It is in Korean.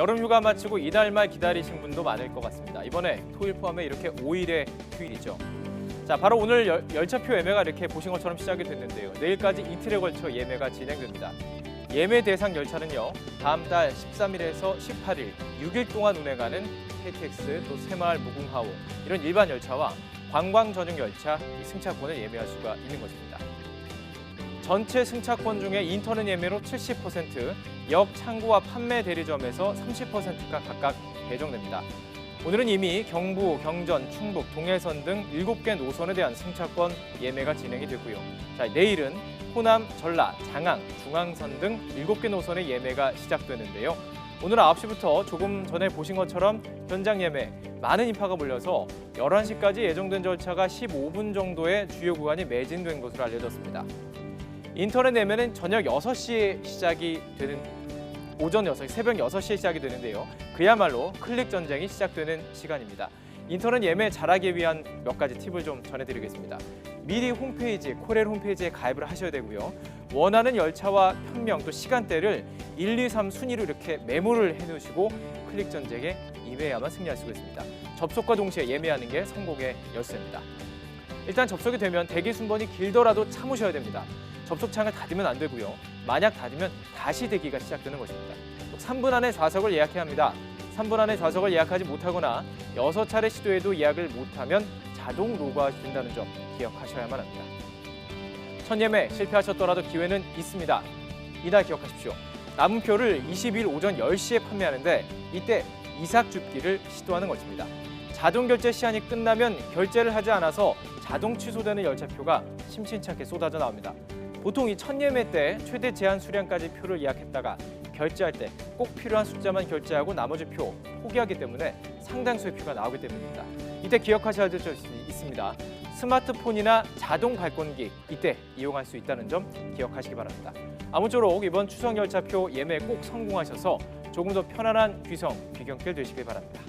여름 휴가 마치고 이달 말 기다리신 분도 많을 것 같습니다. 이번에 토일 포함해 이렇게 5일의 휴일이죠. 자, 바로 오늘 열, 열차표 예매가 이렇게 보신 것처럼 시작이 됐는데요. 내일까지 이틀에 걸쳐 예매가 진행됩니다. 예매 대상 열차는요. 다음 달 13일에서 18일 6일 동안 운행하는 KTX 또 새마을 무궁화호 이런 일반 열차와 관광 전용 열차 이 승차권을 예매할 수가 있는 것입니다. 전체 승차권 중에 인터넷 예매로 70%, 역 창구와 판매 대리점에서 30%가 각각 배정됩니다. 오늘은 이미 경부, 경전, 충북, 동해선 등 7개 노선에 대한 승차권 예매가 진행이 되고요. 자, 내일은 호남, 전라, 장항, 중앙선 등 7개 노선의 예매가 시작되는데요. 오늘 9시부터 조금 전에 보신 것처럼 현장 예매 많은 인파가 몰려서 11시까지 예정된 절차가 15분 정도의 주요 구간이 매진된 것으로 알려졌습니다. 인터넷 예매는 저녁 6시에 시작이 되는 오전 6시, 새벽 6시에 시작이 되는데요. 그야말로 클릭 전쟁이 시작되는 시간입니다. 인터넷 예매 잘하기 위한 몇 가지 팁을 좀 전해드리겠습니다. 미리 홈페이지, 코렐 홈페이지에 가입을 하셔야 되고요. 원하는 열차와 편명 또 시간대를 1, 2, 3 순위로 이렇게 메모를 해놓으시고 클릭 전쟁에 임해야만 승리할 수가 있습니다. 접속과 동시에 예매하는 게 성공의 열쇠입니다. 일단 접속이 되면 대기 순번이 길더라도 참으셔야 됩니다. 접속창을 닫으면 안 되고요. 만약 닫으면 다시 대기가 시작되는 것입니다. 또 3분 안에 좌석을 예약해야 합니다. 3분 안에 좌석을 예약하지 못하거나 6차례 시도해도 예약을 못하면 자동 로그아웃이 된다는 점 기억하셔야만 합니다. 첫 예매 실패하셨더라도 기회는 있습니다. 이날 기억하십시오. 남은 표를 20일 오전 10시에 판매하는데 이때 이삭 줍기를 시도하는 것입니다. 자동 결제 시한이 끝나면 결제를 하지 않아서 자동 취소되는 열차표가 심심찮게 쏟아져 나옵니다. 보통 이 첫 예매 때 최대 제한 수량까지 표를 예약했다가 결제할 때 꼭 필요한 숫자만 결제하고 나머지 표 포기하기 때문에 상당수의 표가 나오기 때문입니다. 이때 기억하셔야 될 점이 있습니다. 스마트폰이나 자동 발권기 이때 이용할 수 있다는 점 기억하시기 바랍니다. 아무쪼록 이번 추석 열차표 예매 꼭 성공하셔서 조금 더 편안한 귀성 귀경길 되시길 바랍니다.